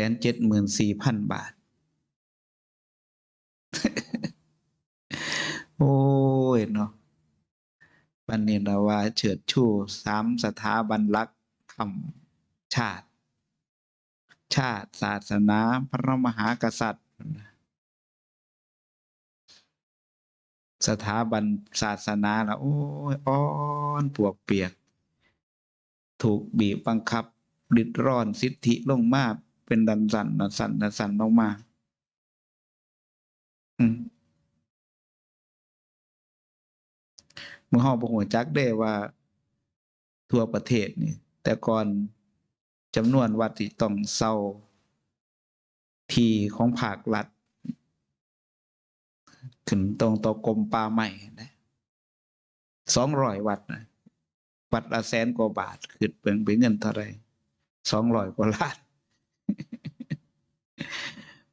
แสนเจ็ดหมื่นสี่พันบาท โอ้ยเนาะปันนี้เราวาเฉิดชูสามสถาบันลักษณ์คำชาติ ชาติศาสนาพระมหากษัตริย์ สถาบันศาสนาละโอ้ยอ่อนปวกเปียก ถูกบีบบังคับ ดิดร้อนสิทธิลงมา เป็นดันสันดันสันดันสันลงมาอืมเมื่อห้องประหัวจักได้ว่า ทั่วประเทศนี่ แต่ก่อนจำนวนวัดที่ต้องเศร้าทีของภาครัฐขึ้นตรงต่อกรมป่าใหม่นะสองร้อยวัดนะวัดละแสนกว่าบาทคือเป็นเป็นเงินเท่าไรสองร้อยกว่าล้าน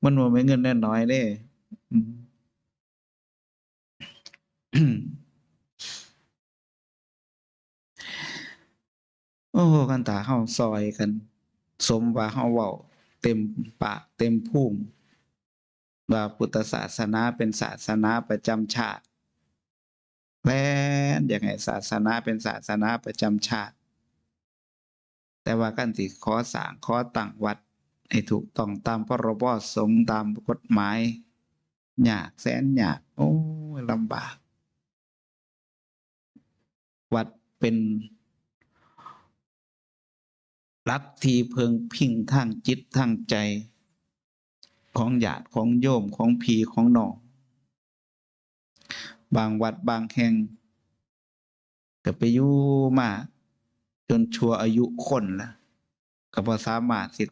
มันว่าไม่เงินน้อยๆเด้โอ้กันตาเฮาซอยกัน สมว่าเฮาเว้า เต็มปากเต็มภูมิว่าพุทธศาสนาเป็นศาสนาประจำชาติ และอย่างไงศาสนาเป็นศาสนาประจำชาติ แต่ว่ากันสิขอสร้างขอตั้งวัด ให้ถูกต้องตามพรบสงฆ์ตามกฎหมายยากแสนยากโอ้ยลำบาก วัดเป็นรักทีเพิงพิงทางจิตทางใจ ของญาติของโยมของพีของน้องบางวัดบางแห่งก็ไปอยู่มาจนชัวอายุคนละก็พอสามารถสิ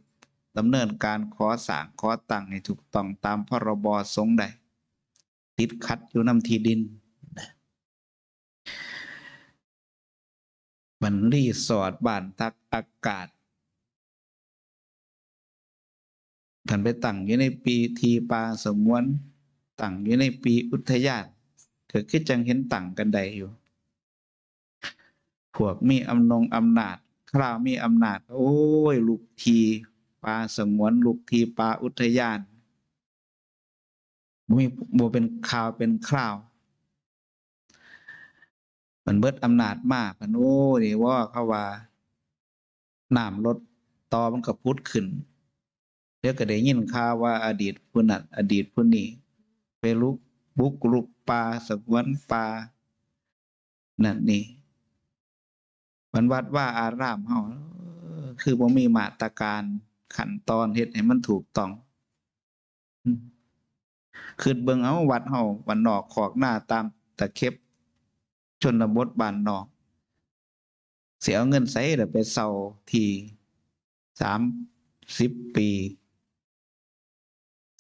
ดำเนินการขอสร้างขอตั้งให้ถูกต้องตามพรบสงฆ์ได้ติดขัดอยู่นำที่ดินมันรีสอร์ทบ้านตักอากาศท่านไปตั้งอยู่ในปีทีปลาสมวนตั้งอยู่ในปีอุทยานก็คือจังเห็นตั้งกันใดอยู่ พวกมีอำนงอำนาจคราวมีอำนาจ โอ้ยลูกที ปลาสงวนลูกทีปลาอุทยานบ่มีบ่เป็นข่าวเป็นคราวมันเบิดอำนาจมากพันโอ้นี่ว่าเขาว่าน้ำลดต่อมันก็พุดขึ้นเดี๋ยวก็ได้ยินข่าวว่าอดีตผู้นั้นอดีตผู้นี้ไปลุกบุกรุกป่าสงวนป่านั่นนี่มันวัดว่าอารามเฮาคือบ่มีมาตรการ ขั้นตอนเฮ็ดให้มันถูกต้องคือเบิ่งเอาวัดเฮาวันนอกขอกหน้าตามตะเข็บ ชนบทบ้านนอก เสียเอาเงินใส่แล้วไปเซาทีสามสิบปี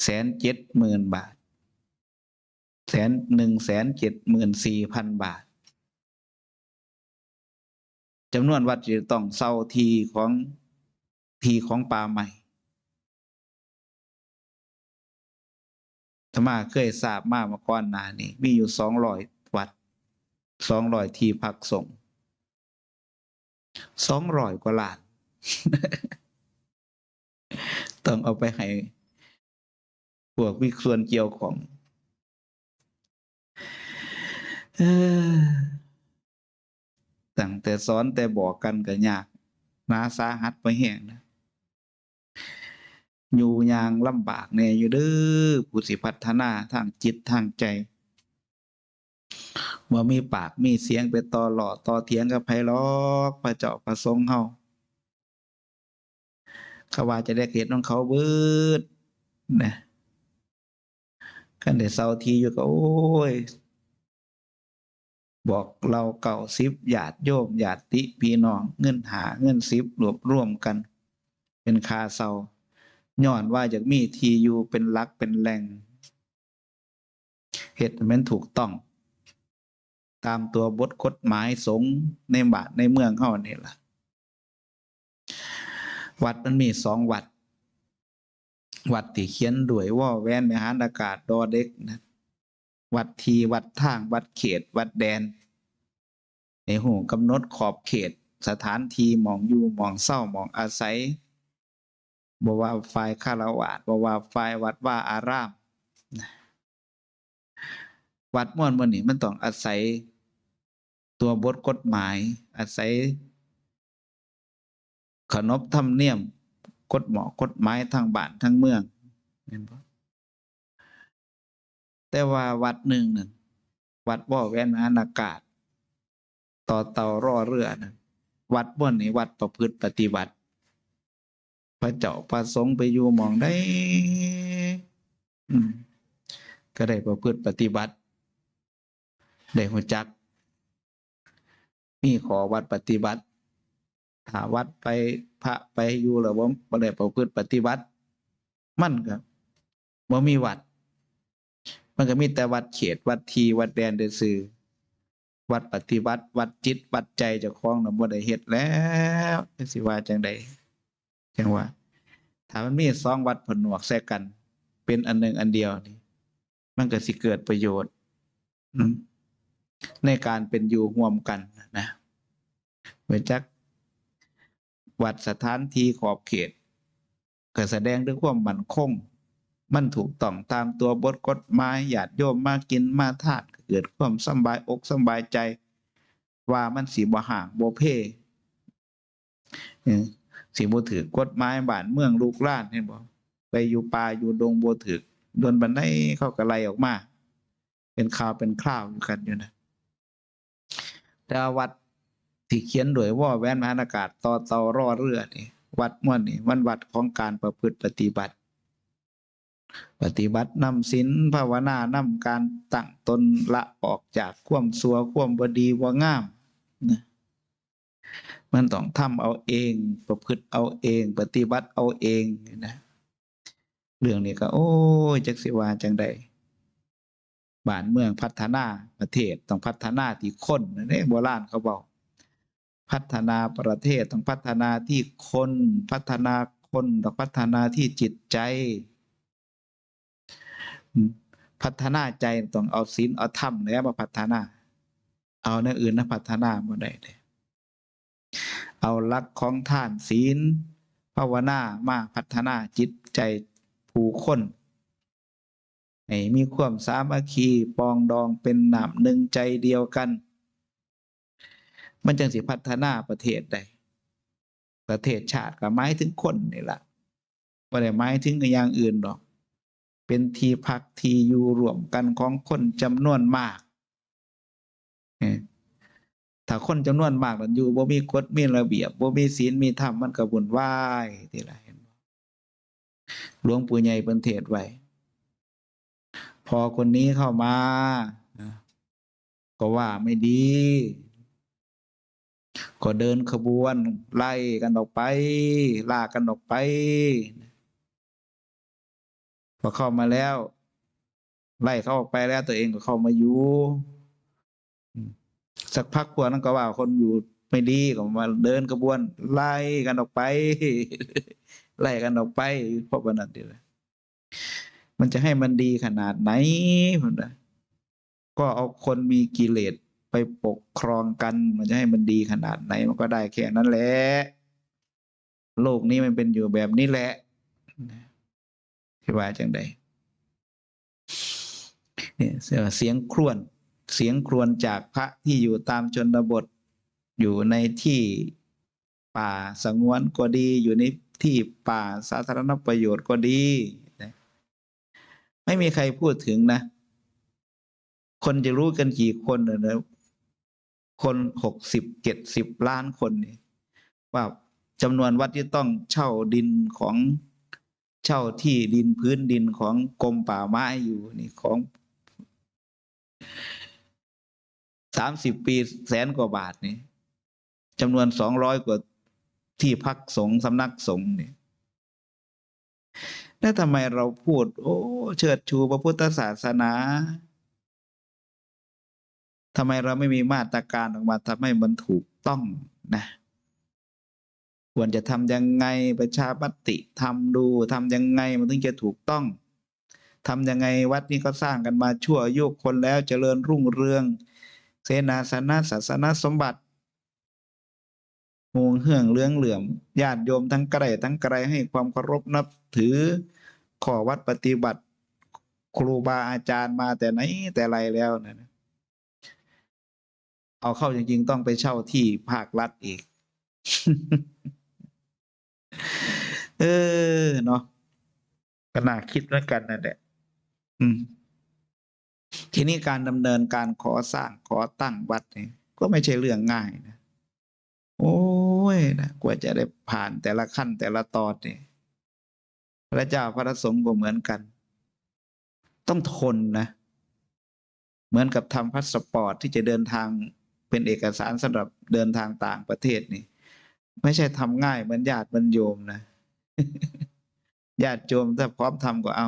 แสนเจ็ดหมื่นบาท แสนหนึ่งแสนเจ็ดหมื่นสี่พันบาทจำนวนวัดที่ต้องเซาทีของ ทีของป่าใหม่ธรรมาเคยทราบมาเมื่อก่อนหน้านี้ มีอยู่สองร้อยวัดสองร้อยที่พักสงสองร้อยกว่าล้าน ต้องเอาไปให้พวกวิส่วนเกี่ยวของตั้งแต่สอนแต่บอกกันก็ยากนาสาหัสไปแห้งนะ อยู่อยางลำบากแน่อยู่เด้อผู้สิพัฒนาทางจิตทางใจว่ามีปากมีเสียงไปต่อหล่อต่อเถียงกับไพลอกพระเจ้าประสงค์เฮาขาว่าจะได้เห็นของเขาเบิดนะกันเดี๋ยวเศร้าทีอยู่ก็โอ้ย บอกเราเก่าซิบหยาดโยมหยาดติพี่น้อง เงินหาเงินซิบรวบร่วมกัน เป็นคาเศร้า ย้อนว่าจากมีทีอยู่เป็นลักเป็นแหล่งเหตุมันถูกต้อง ตามตัวบทกฎหมายสงในบาทในเมืองเขานี่ล่ะ วัดมันมีสองวัด วัดที่เขียนด้วยว่าแวนมหานอากาศดอเด็กนะวัดทีวัดทางวัดเขต วัดแดน ในหูกำหนดขอบเขต สถานทีมองอยู่มองเศร้ามองอาศัย บ่ว่าฝ่ายคารวะบ่ว่าฝ่ายวัดว่าอาราม วัดม่วนบ่นี่มันต้องอาศัยตัวบทกฎหมาย อาศัย ขนบธรรมเนียมกฎหมอกฎหมายทางบ้านทางเมืองเห็นบ่แต่ว่าวัดหนึ่งนั่นวัดบ่อแวนอากาศ ต่อเตารอเรือนั่นวัดบ่นนี่วัดประพฤติปฏิบัติ พระเจ้าประสงค์ไปอยู่มองได้ก็ได้ประพฤติปฏิบัติ ได้หัวจัก มีขอวัดปฏิบัติถ้าวัดไปพระไปอยู่แล้วบ่บ่ได้ประพฤติปฏิบัติ มันก็บ่มีวัด มันก็มีแต่วัดเขต วัดทีวัดแดนเดซื่อวัดปฏิบัติ วัดจิต วัดใจเจ้าของน่ะบ่ได้เฮ็ดแล้วสิว่าจังใด จังว่าถ้ามันมีสองวัดผนวกแทรกกัน เป็นอันหนึ่งอันเดียวนี่มันก็สิเกิดประโยชน์ในการเป็นอยู่ร่วมกันนะเมื่อจักวัดสถานที่ขอบเขต ก็แสดงถึงความมั่นคง มันถูกต้องตามตัวบทกฎหมายญาติโยมมากินมาทาดเกิดความสบายอกสบายใจ ว่ามันสีบ่ห่างบ่เพ่ สีบ่ถือกฎหมายบ้านเมืองลูกล้านเห็นบ่ไปอยู่ป่าอยู่ดงบ่ถือโดนบันไดเข้ากระไลออกมา เป็นข่าวเป็นคราวอยู่กันอยู่นะแต่ว่าวัดที่เขียนโดยว่าแว่นมหานอากาศต่อเตารอเรือนี่วัดม่วนนี่มันวัดของการประพฤติปฏิบัติ ปฏิบัตินำศีลภาวนานำการตั้งตนละออกจากควมสัวควมบดีว่างามนะ มันต้องทำเอาเอง ประพฤติเอาเอง ปฏิบัติเอาเองนะเรื่องนี้ก็ โอ้ยจักสิวาจังใดบ้านเมืองพัฒนาประเทศต้องพัฒนาที่คนนั่โบราณเขาบอก พัฒนาประเทศต้องพัฒนาที่คน พัฒนาคนต้องพัฒนาที่จิตใจ พัฒนาใจต้องเอาศีลเอาธรรมเนี่ยมาพัฒนา เอาในอื่นนะพัฒนาบ่ได้เลย เอาหลักของท่านศีล ภาวนามาพัฒนาจิตใจผู้คนให้มีความสามัคคีปองดองเป็นหนามหนึ่งใจเดียวกัน มันจังสิพัฒนาประเทศได้ประเทศชาติก็หมายถึงคนนี่แหล่ะบ่ได้หมายถึงอย่างอื่นหรอก เป็นที่พักที่อยู่รวมกันของคนจำนวนมาก ถ้าคนจำนวนมากมันอยู่บ่มีกฎมีระเบียบบ่มีศีลมีธรรมมันก็วุ่นวายทีละเห็นบ่หลวงปู่ใหญ่เพิ่นเทศไว้ พอคนนี้เข้ามาก็ว่าไม่ดี ก็เดินขบวนไล่กันออกไป ลากกันออกไป พอเข้ามาแล้ว ไล่เขาออกไปแล้วตัวเองก็เข้ามาอยู่ สักพักพวกนั้นก็ว่าคนอยู่ไม่ดีก็มาเดินขบวนไล่กันออกไป ไล่กันออกไปเพราะวันนั้นเดียวเลยมันจะให้มันดีขนาดไหนผมนะก็เอาคนมีกิเลสไปปกครองกัน มันจะให้มันดีขนาดไหน มันก็ได้แค่นั้นแหละโลกนี้มันเป็นอยู่แบบนี้แหละที่ว่าจังใดเนี่ยเสียงครวญ เสียงครวญจากพระที่อยู่ตามชนบท อยู่ในที่ป่าสงวนก็ดี อยู่ในที่ป่าสาธารณประโยชน์ก็ดี ไม่มีใครพูดถึงนะ คนจะรู้กันกี่คนน่ะนะคนหกสิบเจ็ดสิบล้านคนนี่ว่าจำนวนวัดที่ต้องเช่าดินของเช่าที่ดินพื้นดินของกรมป่าไม้อยู่นี่ของ สามสิบปีแสนกว่าบาทนี่จำนวนสองร้อยกว่าที่พักสงฆ์สำนักสงฆ์นี่แล้วทำไมเราพูด โอ้ เชิดชูพระพุทธศาสนาทำไมเราไม่มีมาตรการออกมาทำให้มันถูกต้องนะควรจะทำยังไงประชามติทำดูทำยังไงมันถึงจะถูกต้องทำยังไงวัดนี้ก็สร้างกันมาชั่วอายุคนแล้วเจริญรุ่งเรือง เสนาสนะศาสนสมบัติหงเหืองเลื้องเหลื่อมญาติโยมทั้งไกลทั้งไกลให้ความเคารพนับถือขอวัดปฏิบัติ ครูบาอาจารย์มาแต่ไหนแต่ไรแล้วนะเอาเข้าจริง ๆ ต้องไปเช่าที่ภาครัฐอีก เออเนาะก็น่าคิดแล้วกันนั่นแหละอืม ทีนี้การดำเนินการขอสร้างขอตั้งวัดเนี่ยก็ไม่ใช่เรื่องง่ายนะโอ้ยนะกว่าจะได้ผ่านแต่ละขั้นแต่ละตอนเนี่ยพระเจ้าพระสงฆ์ก็เหมือนกัน ต้องทนนะ เหมือนกับทำพาสปอร์ตที่จะเดินทางเป็นเอกสารสำหรับเดินทางต่างประเทศนี่ ไม่ใช่ทำง่ายเหมือนญาติเหมือนโยมนะญาติโยมถ้าพร้อมทำก็เอา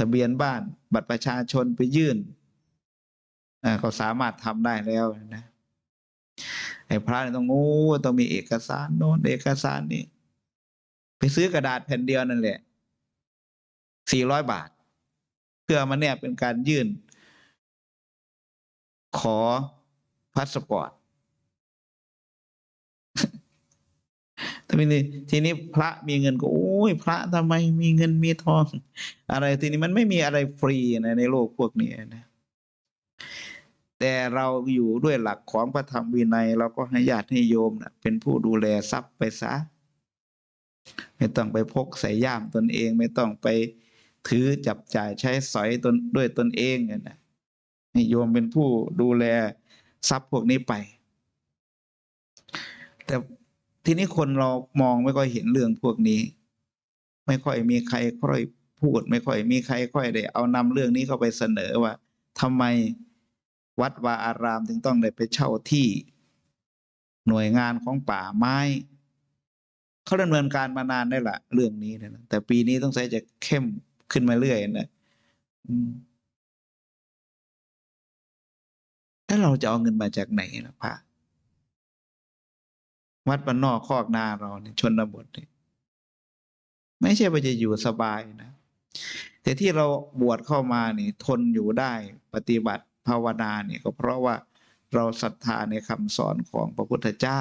ทะเบียนบ้าน บัตรประชาชนไปยื่นอ่าก็สามารถทำได้แล้วนะไอ้พระเนี่ยต้องโอ้ต้องมีเอกสารโน้นเอกสารนี่ไปซื้อกระดาษแผ่นเดียวนั่นแหละสี่ร้อยบาท เพื่อมาเนี่ยเป็นการยื่น ขอพาสปอร์ต ทีนี้ทีนี้พระมีเงินก็โอ้ยพระทำไมมีเงินมีทอง อะไรทีนี้มันไม่มีอะไรฟรีนะในโลกพวกนี้นะแต่เราอยู่ด้วยหลักของพระธรรมวินัย เราก็ให้ญาติให้โยมนะเป็นผู้ดูแลทรัพย์ไปซะไม่ต้องไปพกใส่ย่ามตนเอง ไม่ต้องไปถือจับจ่ายใช้สอยตนด้วยตนเองเนี่ยนะให้โยมเป็นผู้ดูแลทรัพย์พวกนี้ไป แต่ ทีนี้คนเรามองไม่ค่อยเห็นเรื่องพวกนี้ ไม่ค่อยมีใครค่อยพูด ไม่ค่อยมีใครค่อยได้ เอานำเรื่องนี้เข้าไปเสนอว่าทำไมวัดวาอารามถึงต้องได้ไปเช่าที่ หน่วยงานของป่าไม้เขาดำเนินการมานานได้ละเรื่องนี้นะแต่ปีนี้ต้องใช้จะเข้มขึ้นมาเรื่อยนะอืมแล้วเราจะเอาเงินมาจากไหนล่ะพระ วัดบ้านนอกคอกนาเราเนี่ยชนบทเนี่ยไม่ใช่ว่าจะอยู่สบายนะ แต่ที่เราบวชเข้ามานี่ทนอยู่ได้ปฏิบัติภาวนาเนี่ยก็เพราะว่าเราศรัทธาในคำสอนของพระพุทธเจ้า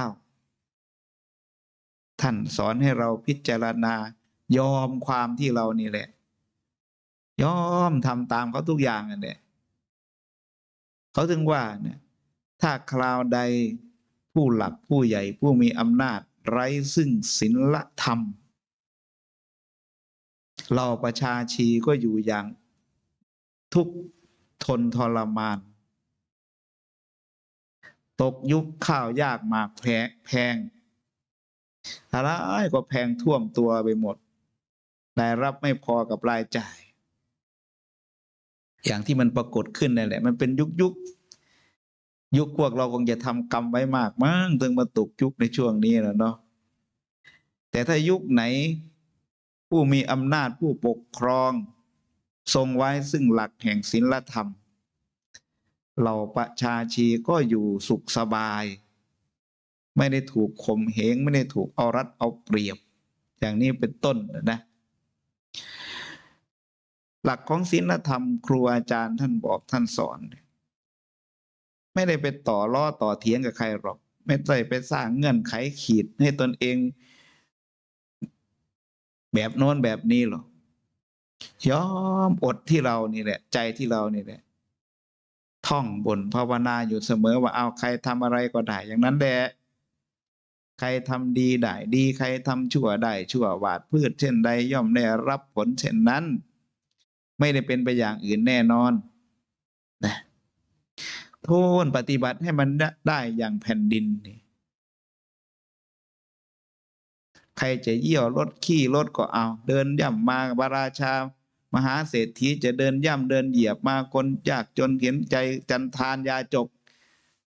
ท่านสอนให้เราพิจารณายอมความที่เรานี่แหละ ยอมทำตามเขาทุกอย่างนั่นแหละเขาถึงว่าเนี่ยถ้าคราวใด ผู้หลักผู้ใหญ่ผู้มีอำนาจไร้ซึ่งศีลธรรม เราประชาชีก็อยู่อย่างทุกข์ทนทรมาน ตกยุคข้าวยากหมากแพงแพงอะไรก็แพงท่วมตัวไปหมดแต่รับไม่พอกับรายจ่าย อย่างที่มันปรากฏขึ้นนั่นแหละ มันเป็นยุคยุค ยุคพวกเราคงจะทำกรรมไว้มากมั้งถึงมาตกยุคในช่วงนี้แล้วเนาะแต่ถ้ายุคไหน ผู้มีอำนาจผู้ปกครอง ทรงไว้ซึ่งหลักแห่งศีลธรรมเหล่าประชาชีก็อยู่สุขสบาย ไม่ได้ถูกข่มเหงไม่ได้ถูกเอารัดเอาเปรียบ อย่างนี้เป็นต้นนะ หลักของศีลธรรมครูอาจารย์ท่านบอกท่านสอน ไม่ได้ไปต่อล้อต่อเถียงกับใครหรอก ไม่ได้ไปสร้างเงื่อนไขขีดให้ตนเอง แบบโน้นแบบนี้หรอกยอมอดที่เรานี่แหละ ใจที่เรานี่แหละ ท่องบนภาวนาอยู่เสมอว่าเอาใครทำอะไรก็ได้ อย่างนั้นแหละใครทำดีได้ดีใครทำชั่วได้ชั่วหวาดพืชเช่นใดย่อมได้รับผลเช่นนั้น ไม่ได้เป็นไปอย่างอื่นแน่นอน โทษปฏิบัติให้มันได้อย่างแผ่นดินนี่ใครจะเยี่ยวรถขี้รถก็เอา เดินย่ำมาบาราชา มหาเศรษฐีจะเดินย่ำเดินเหยียบมาคนยากจนเห็นใจจันทานยาจก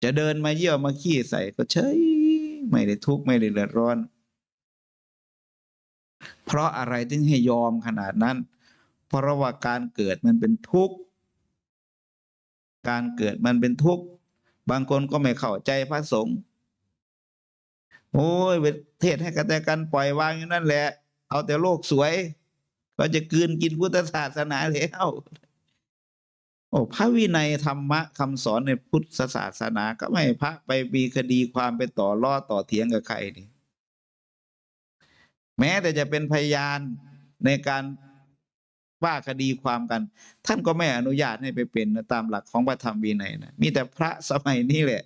จะเดินมาเยี่ยวมาขี้ใส่ก็เฉยไม่ได้ทุกข์ไม่ได้เดือดร้อน เพราะอะไรถึงให้ยอมขนาดนั้น เพราะว่าการเกิดมันเป็นทุกข์ การเกิดมันเป็นทุกข์ บางคนก็ไม่เข้าใจพระสงฆ์โอ้ยเทศให้กันแต่กันปล่อยวางอย่างนั้นแหละ เอาแต่โลกสวย ก็จะกืนกินพุทธศาสนาแล้วโอ้พระวินัยธรรมะคำสอนในพุทธศาสนาก็ไม่พระไปมีคดีความไปต่อล้อต่อเถียงกับใครนี่ แม้แต่จะเป็นพยานในการ ว่าคดีความกัน ท่านก็ไม่อนุญาตให้ไปเป็นนะตามหลักของพระธรรมวินัยนะมีแต่พระสมัยนี้แหละ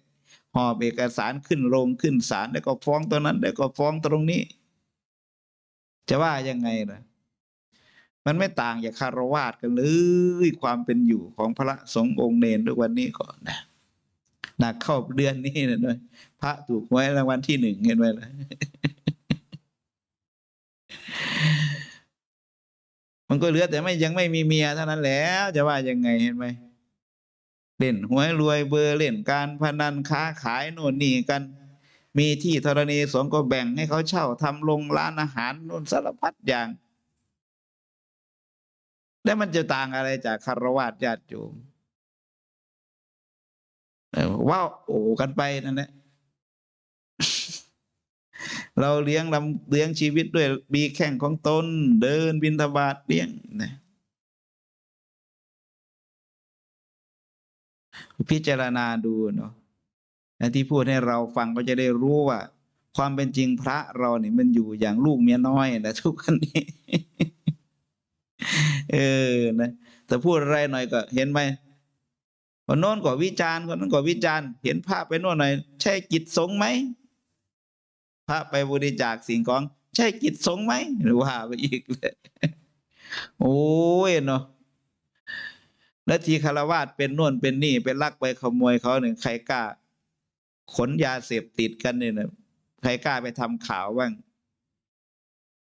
หอบเอกสารขึ้นโรงขึ้นศาลแล้วก็ฟ้องตรงนั้น แล้วก็ฟ้องตรงนี้ จะว่ายังไงล่ะ มันไม่ต่างจากคารวาสกันเลยความเป็นอยู่ของพระสงฆ์องค์เนรด้วยวันนี้ก่อนนะหนักเข้าเดือนนี้นะด้วยพระถูกหวยรางวัลที่หนึ่งเห็นไหมล่ะ มันก็เหลือแต่ไม่ยังไม่มีเมียเท่านั้นแล้วจะว่ายังไงเห็นไหมเล่นหวยรวยเบอร์เล่นการพนันค้าขายโน่นนี่กัน มีที่ธรณีสงก็แบ่งให้เขาเช่าทำโรงร้านอาหารโน่นสารพัดอย่าง แล้วมันจะต่างอะไรจากคารวะญาติโยมว้าวโอ้กันไปนั่นแหละ เราเลี้ยงลำเลี้ยงชีวิตด้วยบีแข่งของตน เดินบินทบาทเลี้ยงนะพิจารณาดูเนาะและที่พูดให้เราฟังก็จะได้รู้ว่า ความเป็นจริงพระเราเนี่ยมันอยู่อย่างลูกเมียน้อยนะทุกคนนี้เออนะแต่พูดอะไรหน่อยก็เห็นไหมคนโน้นก็วิจารณ์คนนั้นก็วิจารณ์ เห็นภาพไปโน่นหน่อย ใช่กิจสงไหม พระไปบริจาคสิ่งของ ใช่กิจสงไหมหรือว่าไปอีกเลยโอ้ยเนาะแล้วทีคารวาสเป็นน่นเป็นนี่เป็นลักไปขโมยเขาหนึ่งใครกล้า ขนยาเสพติดกันเนี่ยนะใครกล้าไปทำข่าวบ้าง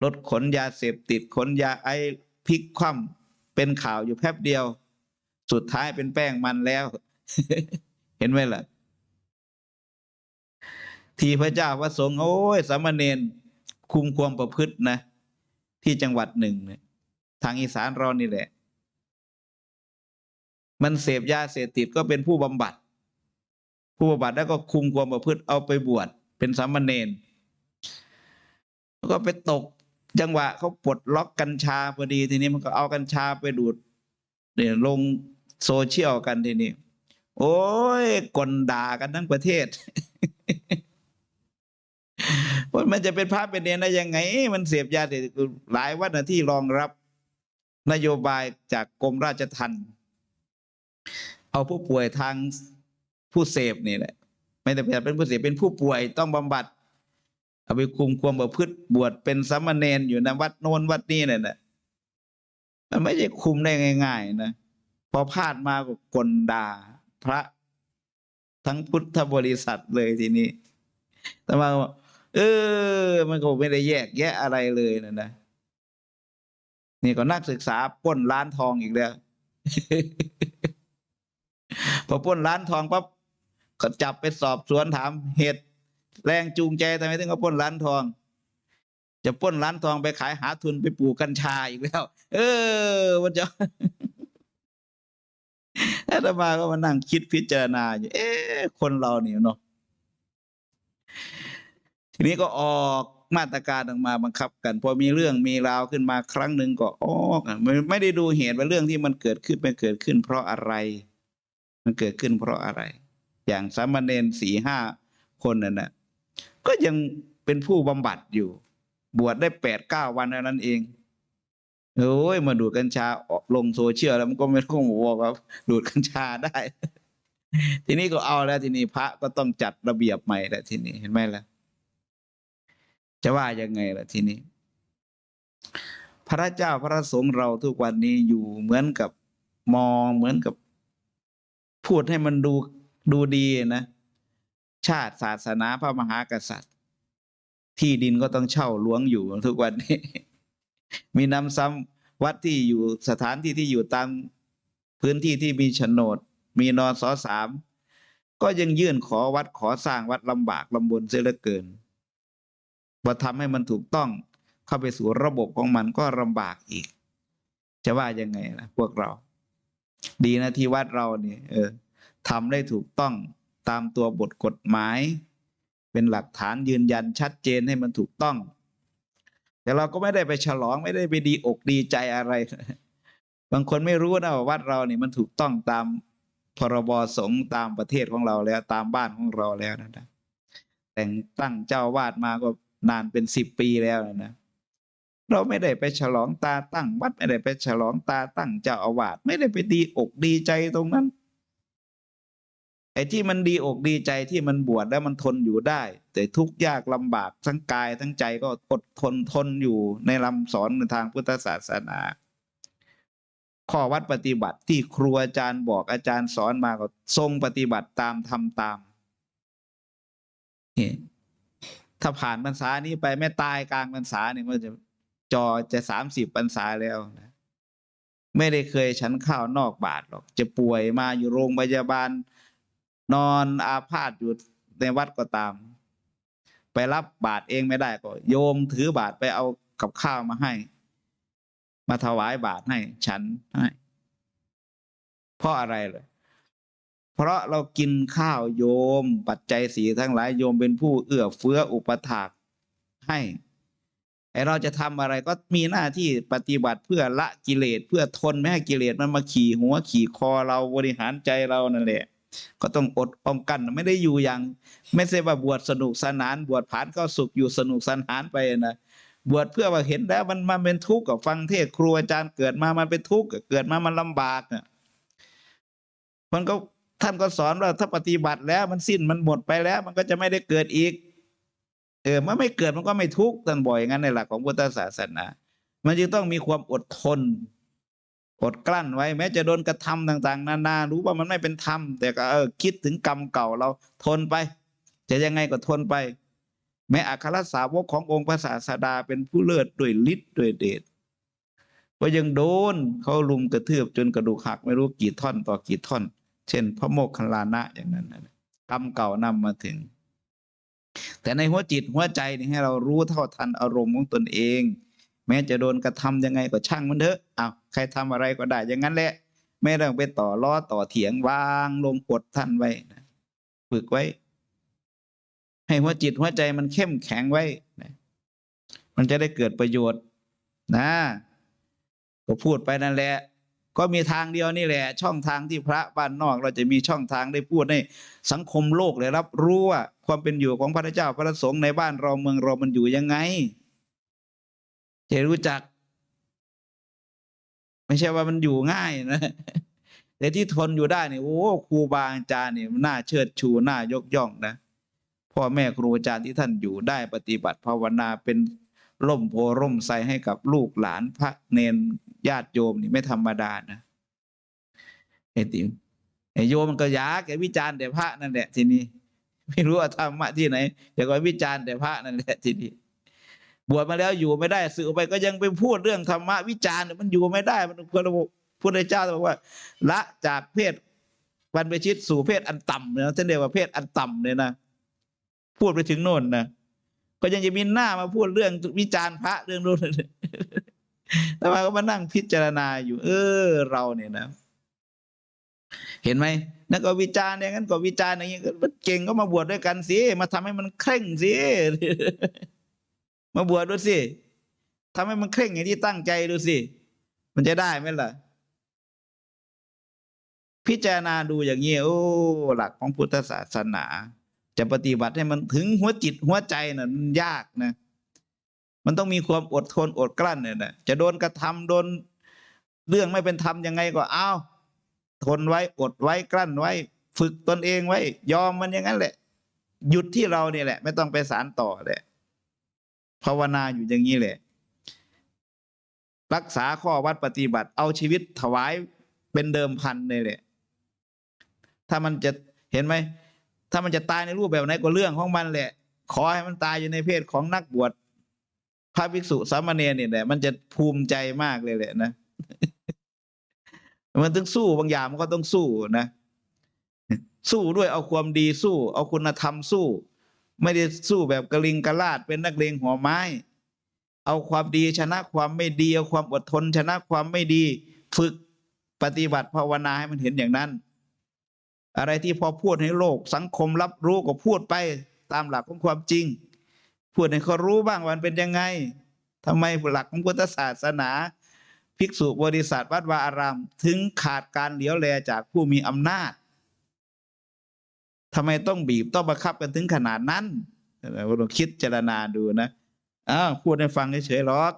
รถขนยาเสพติดขนยาไอพลิกคว่ำเป็นข่าวอยู่แป๊บเดียว สุดท้ายเป็นแป้งมันแล้ว เห็นไหมล่ะ ที่พระเจ้าพระสงฆ์โอ้ยสามเณรคุมความประพฤตินะ ที่จังหวัดหนึ่งเนี่ยทางอีสานเรานี่แหละ มันเสพยาเสพติดก็เป็นผู้บำบัด ผู้บำบัดแล้วก็คุมความประพฤติเอาไปบวชเป็นสามเณรแล้วก็ไปตกจังหวะเขาปลดล็อกกัญชาพอดีทีนี้มันก็เอากัญชาไปดูดเนี่ยลงโซเชียลกันทีนี้ โอ้ยกลด่ากันทั้งประเทศ ว่ามันจะเป็นพระเป็นเนรได้ยังไง มันเสพยาเสพติดหลายวัดนะที่รองรับ นโยบายจากกรมราชทัณฑ์เอาผู้ป่วยทางผู้เสพนี่แหละไม่ได้เป็นผู้เสพเป็นผู้ป่วยต้องบำบัด เอาไปคุมความประพฤติบวชเป็นสามเณรอยู่ในวัดโน้นวัดนี้เนี่ยนะมันไม่ใช่คุมได้ง่าย ๆ นะพอพลาดมาก็กลดาพระทั้งพุทธบริษัทเลยทีนี้แต่มา เออ มันก็ไม่ได้แยกแยะอะไรเลยนะนะนี่ก็นักศึกษาปล้นร้านทองอีกแล้ว พอปล้นร้านทองปั๊บก็จับไปสอบสวนถามเหตุแรงจูงใจทำไมถึงเขาปล้นร้านทอง จะปล้นร้านทองไปขายหาทุนไปปลูกกัญชาอีกแล้ว เออมันจะอาตมาก็มานั่งคิดพิจารณาอยู่ เอ๊ะคนเราเนี่ยเนาะ ทีนี้ก็ออกมาตรการออกมาบังคับกัน พอมีเรื่องมีราวขึ้นมาครั้งหนึ่งก็ออกไม่ได้ดูเหตุว่าเรื่องที่มันเกิดขึ้นมันเกิดขึ้น เพราะอะไร มันเกิดขึ้นเพราะอะไร อย่างสามเณรสี่ห้าคนนั่นนะก็ยังเป็นผู้บำบัดอยู่ บวชได้แปดเก้าวันเท่านั้นเองโอ้ยมาดูดกัญชาลงโซเชียลแล้วมันก็ไม่ต้องบอกว่าดูดกัญชาได้ ทีนี้ก็เอาแล้วทีนี้พระก็ต้องจัดระเบียบใหม่แล้วทีนี้เห็นไหมล่ะ จะว่ายังไงล่ะทีนี้ พระเจ้าพระสงฆ์เราทุกวันนี้อยู่เหมือนกับมองเหมือนกับ พูดให้มันดูดูดีนะ ชาติศาสนาพระมหากษัตริย์ ที่ดินก็ต้องเช่าหลวงอยู่ทุกวันนี้ มีน้ำซ้ำวัดที่อยู่สถานที่ที่อยู่ตามพื้นที่ที่มีโฉนด มีนอสอสามก็ยังยื่นขอวัดขอสร้างวัดลำบากลำบนเสียเหลือเกิน พอทำให้มันถูกต้องเข้าไปสู่ระบบของมันก็ลำบากอีก จะว่ายังไงล่ะพวกเรา ดีนะที่วัดเราเนี่ยเออทำได้ถูกต้องตามตัวบทกฎหมาย เป็นหลักฐานยืนยันชัดเจนให้มันถูกต้อง แต่เราก็ไม่ได้ไปฉลองไม่ได้ไปดีอกดีใจอะไร บางคนไม่รู้นะว่าวัดเรานี่มันถูกต้องตามพรบสงฆ์ตามประเทศของเราแล้วตามบ้านของเราแล้วนะแต่งตั้งเจ้าวาดมาก็ นานเป็นสิบปีแล้วนะเราไม่ได้ไปฉลองตาตั้งวัดไม่ได้ไปฉลองตาตั้งเจ้าอาวาสไม่ได้ไปดีอกดีใจตรงนั้น ไอ้ที่มันดีอกดีใจที่มันบวชแล้วมันทนอยู่ได้ แต่ทุกยากลำบากทั้งกายทั้งใจก็อดทนทนอยู่ในลำสอนในทางพุทธศาสนา ข้อวัดปฏิบัติที่ครูอาจารย์บอกอาจารย์สอนมาก็ทรงปฏิบัติตามทำตามนี่ ถ้าผ่านพรรษานี้ไปไม่ตายกลางพรรษาเนี่ยก็จะจอจะสามสิบพรรษาแล้วนะไม่ได้เคยฉันข้าวนอกบาทหรอก จะป่วยมาอยู่โรงพยาบาล นอนอาพาธอยู่ในวัดก็ตาม ไปรับบาตรเองไม่ได้ก็ โยมถือบาตรไปเอากับข้าวมาให้ มาถวายบาตรให้ฉันให้เพราะอะไรเลย เพราะเรากินข้าวโยม ปัจจัยสีทั้งหลายโยมเป็นผู้เอื้อเฟื้ออุปถากให้ไอเราจะทำอะไรก็มีหน้าที่ปฏิบัติเพื่อละกิเลสเพื่อทนไม่ให้กิเลสมันมาขี่หัวขี่คอเราบริหารใจเรานั่นแหละ ก็ต้องอดองกันไม่ได้อยู่อย่าง ไม่ใช่ว่าบวชสนุกสนาน บวชผ่านเข้าสุขอยู่สนุกสนานไปนะบวชเพื่อว่าเห็นแล้วมันมันเป็นทุกข์กับฟังเทศครูอาจารย์เกิดมามันเป็นทุกข์เกิดมามันลำบากอะมันก็ ท่านก็สอนว่าถ้าปฏิบัติแล้วมันสิ้นมันหมดไปแล้ว มันก็จะไม่ได้เกิดอีก เออเมื่อไม่เกิดมันก็ไม่ทุกข์ท่านบ่อยอย่างนั้นในหลักของพุทธศาสนา มันจึงต้องมีความอดทน อดกลั้นไว้ แม้จะโดนกระทำต่างๆ นานา รู้ว่ามันไม่เป็นธรรม แต่ก็เออคิดถึงกรรมเก่าเราทนไป จะยังไงก็ทนไป แม้อัครสาวกขององค์พระศาสดาเป็นผู้เลิศด้วยฤทธิ์ด้วยเดชก็ยังโดนเขาลุมกระทืบจนกระดูกหักไม่รู้กี่ท่อนต่อกี่ท่อน เช่น พระโมคคัลานะอย่างนั้นนะกรรมเก่านำมาถึง แต่ในหัวจิตหัวใจนี่ให้เรารู้เท่าทันอารมณ์ของตนเอง แม้จะโดนกระทำยังไงก็ช่างมันเถอะอ้าวใครทำอะไรก็ได้อย่างนั้นแหละ ไม่ต้องไปต่อล้อต่อเถียงวางลงกดท่านไว้นะฝึกไว้ ให้หัวจิตหัวใจมันเข้มแข็งไว้นะมันจะได้เกิดประโยชน์นะก็พูดไปนั่นแหละ ก็มีทางเดียวนี่แหละ ช่องทางที่พระบ้านนอก เราจะมีช่องทางได้พูดให้สังคมโลกเลยรับรู้ว่าความเป็นอยู่ของพระเจ้าพระสงฆ์ในบ้านเราเมืองเรามันอยู่ยังไงจะรู้จัก ไม่ใช่ว่ามันอยู่ง่ายนะแต่ที่ทนอยู่ได้เนี่ยโอ้ครูบาอาจารย์เนี่ยน่าเชิดชูน่ายกย่องนะพ่อแม่ครูอาจารย์ที่ท่านอยู่ได้ปฏิบัติภาวนาเป็นร่มโพร่มใสให้กับลูกหลานพระเนน ญาติโยมนี่ไม่ธรรมดานะไอ้ติ๋มไอ้โยมมันก็ยาแกวิจารณ์แต่พระนั่นแหละทีนี้ไม่รู้ว่าธรรมะที่ไหนแต่ก็วิจารณ์แต่พระนั่นแหละทีนี้บวชมาแล้วอยู่ไม่ได้สื่อไปก็ยังไปพูดเรื่องธรรมะวิจารณ์มันอยู่ไม่ได้ มันพระพุทธเจ้าบอกว่า ละจากเพศบรรพชิตสู่เพศอันต่ำเนี่ยท่านเรียกว่าเพศอันต่ำเนี่ยนะพูดไปถึงโน่นนะก็ยังจะมีหน้ามาพูดเรื่องวิจารณ์พระเรื่องโนู้น แต่มาก็มานั่งพิจารณาอยู่ เออ เราเนี่ยนะ เห็นไหมนักวิจารณ์อย่างนั้นก็วิจารณ์อย่างนี้เก่งก็มาบวชด้วยกันสิมาทำให้มันเคร่งสิมาบวชดูสิทำให้มันเคร่งอย่างที่ตั้งใจดูสิมันจะได้ไหมล่ะ พิจารณาดูอย่างนี้โอ้หลักของพุทธศาสนา จะปฏิบัติให้มันถึงหัวจิตหัวใจน่ะมันยากนะ มันต้องมีความอดทนอดกลั้นเนี่ยนะจะโดนกระทำโดนเรื่องไม่เป็นธรรมยังไงก็เอาทนไว้อดไว้กลั้นไว้ ฝึกตนเองไว้ ยอมมันอย่างนั้นแหละ หยุดที่เราเนี่ยแหละ ไม่ต้องไปสารต่อแหละภาวนาอยู่อย่างนี้แหละ รักษาข้อวัดปฏิบัติ เอาชีวิตถวายเป็นเดิมพันเลยแหละ ถ้ามันจะเห็นไหม ถ้ามันจะตายในรูปแบบไหนก็เรื่องของมันแหละ ขอให้มันตายอยู่ในเพศของนักบวช ระภิกษุสามเณรเนี่ยแหละมันจะภูมิใจมากเลยแหละนะมันต้องสู้บางอย่างมันก็ต้องสู้นะสู้ด้วยเอาความดีสู้ เอาคุณธรรมสู้ ไม่ได้สู้แบบกระลิงกระลาดเป็นนักเลงหัวไม้ เอาความดีชนะความไม่ดี เอาความอดทน ชนะความไม่ดี ฝึกปฏิบัติภาวนาให้มันเห็นอย่างนั้น อะไรที่พอพูดให้โลกสังคมรับรู้ก็พูดไปตามหลักของความจริง พูดให้เขารู้บ้างวันเป็นยังไงทำไมหลักของพุทธศาสนา ภิกษุบริษัทวัดวาอาราม ถึงขาดการเหลียวแลจากผู้มีอำนาจทำไมต้องบีบต้องบังคับกันถึงขนาดนั้นเราต้องคิดเจรณาดูนะอ้าวพูดให้ฟังเฉยๆหรอก